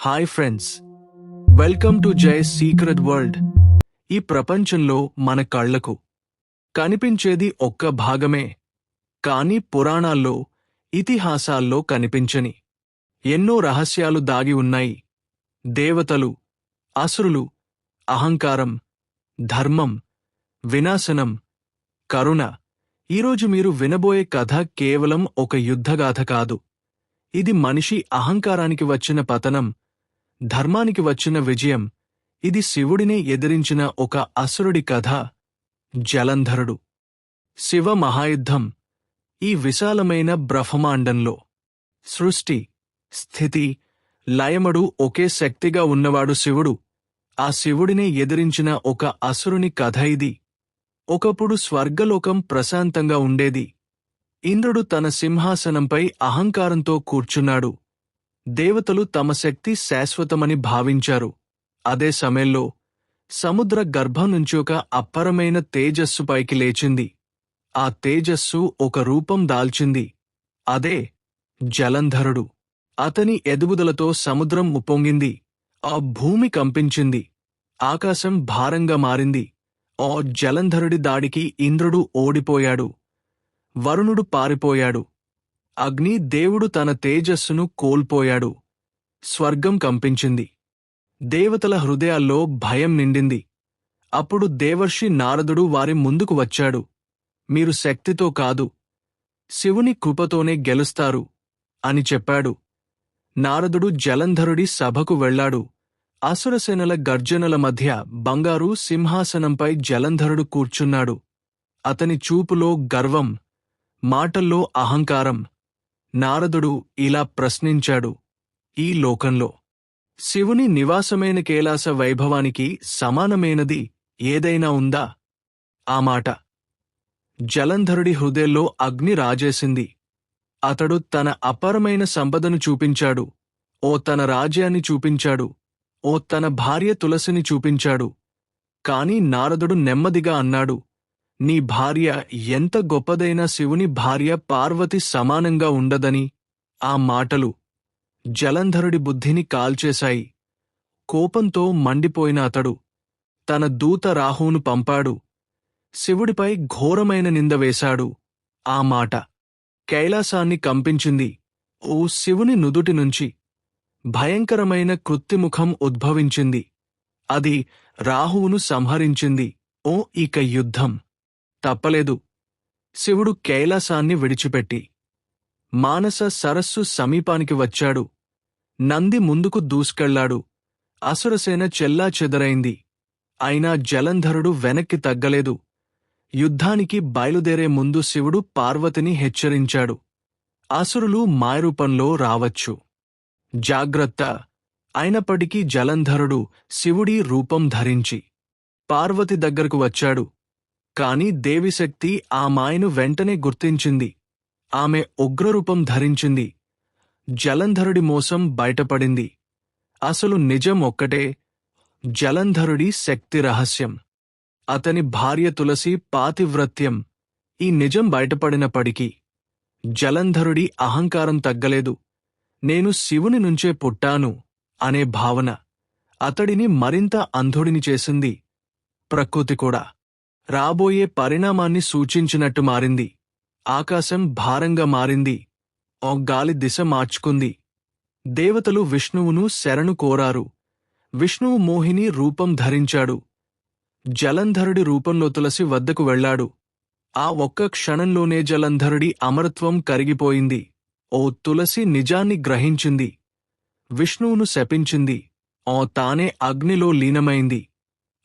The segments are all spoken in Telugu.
Hi friends. Welcome to Jai secret world. ఈ ప్రపంచంలో మన కళ్ళకు కనిపించేది ఒక్క భాగమే. కాని పురాణాల్లో ఇతిహాసాల్లో కనిపించని ఎన్నో రహస్యాలు దాగి ఉన్నాయి. దేవతలు అసురులు అహంకారం ధర్మం వినాశనం కరుణ. ఈరోజు మీరు వినబోయే కథ కేవలం ఒక యుద్ధగాథ కాదు. ఇది మనిషి అహంకారానికి వచ్చిన పతనం ధర్మానికి వచ్చిన విజయం ఇది శివుడినే ఎదిరించిన ఒక అసురుడి కథ జలంధరుడు. శివ మహాయుద్ధం ఈ విశాలమైన బ్రహ్మాండంలో. సృష్టి స్థితి లయమడు ఒకే శక్తిగా ఉన్నవాడు శివుడు. ఆ శివుడినే ఎదిరించిన ఒక అసురుని కథ ఇది. ఒకప్పుడు స్వర్గలోకం ప్రశాంతంగా ఉండేది. ఇంద్రుడు తన సింహాసనంపై అహంకారంతో కూర్చున్నాడు. దేవతలు తమ శక్తి శాశ్వతమని భావించారు. అదే సమయంలో సముద్ర గర్భం నుంచి ఒక అప్పరమైన తేజస్సు పైకి లేచింది. ఆ తేజస్సు ఒక రూపం దాల్చింది. అదే జలంధరుడు. అతని ఎదుగుదలతో సముద్రం ఉప్పొంగింది. ఆ భూమి కంపించింది. ఆకాశం భారంగా మారింది. ఆ జలంధరుడి దాడికి ఇంద్రుడు ఓడిపోయాడు. వరుణుడు పారిపోయాడు. అగ్ని దేవుడు తన తేజస్సును కోల్పోయాడు. స్వర్గం కంపించింది. దేవతల హృదయాల్లో భయం నిండింది. అప్పుడు దేవర్షి నారదుడు వారి ముందుకు వచ్చాడు. మీరు శక్తితో కాదు శివుని కృపతోనే గెలుస్తారు అని చెప్పాడు. నారదుడు జలంధరుడి సభకు వెళ్ళాడు అసురసేనల గర్జనల మధ్య బంగారు సింహాసనంపై జలంధరుడు కూర్చున్నాడు. అతని చూపులో గర్వం మాటల్లో అహంకారం నారదుడు ఇలా ప్రశ్నించాడు. ఈ లోకంలో శివుని నివాసమైన కేలాస వైభవానికి సమానమైనది ఏదైనా ఉందా? ఆ మాట జలంధరుడి హృదయంలో అగ్ని రాజేసింది. అతడు తన అపరమైన సంపదను చూపించాడు. ఓ తన రాజ్యాన్ని చూపించాడు. ఓ తన భార్య తులసిని చూపించాడు. కాని నారదుడు నెమ్మదిగా అన్నాడు నీ భార్య ఎంత గొప్పదైనా శివుని భార్య పార్వతి సమానంగా ఉండదని ఆ మాటలు జలంధరుడి బుద్ధిని కాల్చేశాయి. కోపంతో మండిపోయిన అతడు తన దూత రాహువును పంపాడు. శివుడిపై ఘోరమైన నింద వేశాడు. ఆ మాట కైలాసాన్ని కంపించింది. ఓ శివుని నుదుటి నుంచి భయంకరమైన కృత్తిముఖం ఉద్భవించింది. అది రాహువును సంహరించింది. ఓ ఇక యుద్ధం. తప్పలేదు. శివుడు కైలాసాన్ని విడిచిపెట్టి మానస సరస్సు సమీపానికి వచ్చాడు. నంది ముందుకు దూసుకెళ్ళాడు. అసురసేన చెల్లా చెదరైంది. అయినా జలంధరుడు వెనక్కి తగ్గలేదు. యుద్ధానికి బయలుదేరే ముందు శివుడు పార్వతిని హెచ్చరించాడు. అసురులు మాయరూపంలో రావచ్చు. జాగ్రత్త! అయినప్పటికీ జలంధరుడు శివుడి రూపం ధరించి పార్వతి దగ్గరకు వచ్చాడు. కాని దేవిశక్తి ఆ మాయను వెంటనే గుర్తించింది. ఆమె ఉగ్రరూపం ధరించింది. జలంధరుడి మోసం బయటపడింది. అసలు నిజం ఒక్కటే జలంధరుడి శక్తి రహస్యం. అతని భార్య తులసి పాతివ్రత్యం ఈ నిజం బయటపడినప్పటికీ. జలంధరుడి అహంకారం తగ్గలేదు. నేను శివుని నుంచే పుట్టాను అనే భావన అతడిని మరింత అంధుడిని చేసింది. ప్రకృతి కూడా. రాబోయే పరిణామాన్ని సూచించినట్టు మారింది. ఆకాశం భారంగా మారింది. ఓ గాలి దిశ మార్చుకుంది. దేవతలు విష్ణువును శరణు కోరారు. విష్ణువు మోహిని రూపం ధరించాడు. జలంధరుడి రూపంలో తులసి వద్దకు వెళ్ళాడు ఆ ఒక్క క్షణంలోనే జలంధరుడి అమరత్వం కరిగిపోయింది. ఓ తులసి నిజాన్ని గ్రహించింది. విష్ణువును శపించింది. ఓ తానే అగ్నిలో లీనమైంది.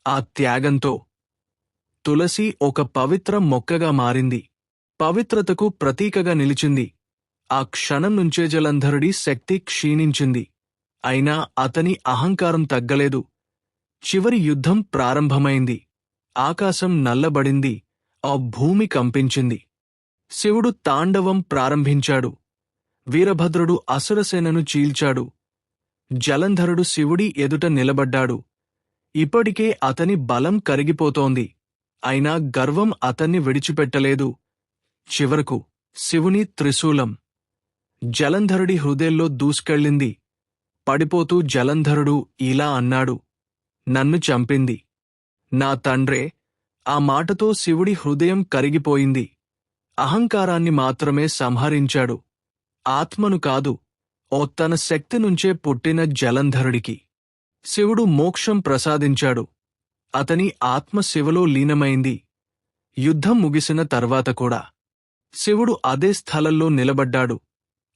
ఆ త్యాగంతో తులసి ఒక పవిత్ర మొక్కగా మారింది. పవిత్రతకు ప్రతీకగా నిలిచింది. ఆ క్షణం నుంచే జలంధరుడి శక్తి క్షీణించింది. అయినా అతని అహంకారం తగ్గలేదు. చివరి యుద్ధం ప్రారంభమైంది. ఆకాశం నల్లబడింది. ఆ భూమి కంపించింది. శివుడు తాండవం ప్రారంభించాడు. వీరభద్రుడు అసురసేనను చీల్చాడు. జలంధరుడు శివుడి ఎదుట నిలబడ్డాడు. ఇప్పటికే అతని బలం కరిగిపోతోంది. అయినా గర్వం అతన్ని విడిచిపెట్టలేదు. చివరకు శివుని త్రిశూలం. జలంధరుడి హృదయంలో దూసుకెళ్ళింది. పడిపోతూ జలంధరుడు ఇలా అన్నాడు. నన్ను చంపింది. నా తండ్రే ఆ మాటతో శివుడి హృదయం కరిగిపోయింది. అహంకారాన్ని మాత్రమే సంహరించాడు. ఆత్మను కాదు ఓ తన శక్తి నుంచే పుట్టిన జలంధరుడికి. శివుడు మోక్షం ప్రసాదించాడు. అతని ఆత్మ శివలో లీనమైంది. యుద్ధం ముగిసిన తర్వాత కూడా శివుడు అదే స్థలంలో నిలబడ్డాడు.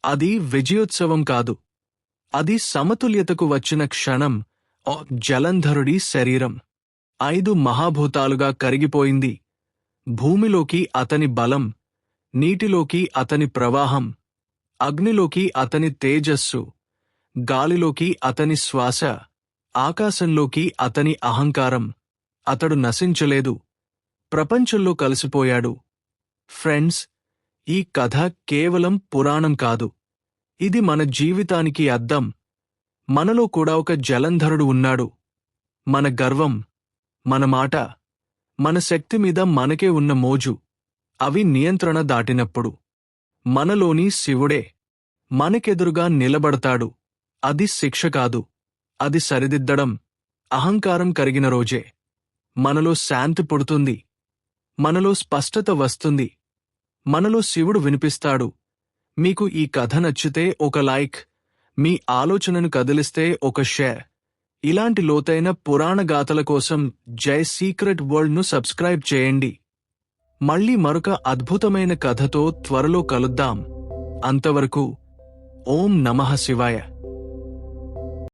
అది విజయోత్సవం కాదు. అది సమతుల్యతకు వచ్చిన క్షణం ఓ జలంధరుడి శరీరం. ఐదు మహాభూతాలుగా కరిగిపోయింది. భూమిలోకి అతని బలం నీటిలోకి అతని ప్రవాహం అగ్నిలోకి అతని తేజస్సు గాలిలోకి అతని శ్వాస ఆకాశంలోకి అతని అహంకారం. అతడు నశించలేదు. ప్రపంచంలో కలిసిపోయాడు. ఫ్రెండ్స్ ఈ కథ కేవలం పురాణం కాదు. ఇది మన జీవితానికి అద్దం. మనలో కూడా ఒక జలంధరుడు ఉన్నాడు. మన గర్వం మన మాట మన శక్తి మీద మనకే ఉన్న మోజు. అవి నియంత్రణ దాటినప్పుడు. మనలోని శివుడే మనకెదురుగా నిలబడతాడు. అది శిక్ష కాదు. అది సరిదిద్దడం అహంకారం కరిగిన రోజే. మనలో శాంతి పుడుతుంది. మనలో స్పష్టత వస్తుంది. మనలో శివుడు వినిపిస్తాడు. మీకు ఈ కథ నచ్చితే ఒక లైక్ మీ ఆలోచనను కదిలిస్తే ఒక షేర్. ఇలాంటి లోతైన పురాణ గాథల కోసం జై సీక్రెట్ వరల్డ్ను సబ్స్క్రైబ్ చేయండి. మళ్ళీ మరొక అద్భుతమైన కథతో త్వరలో కలుద్దాం. అంతవరకు ఓం నమః శివాయ.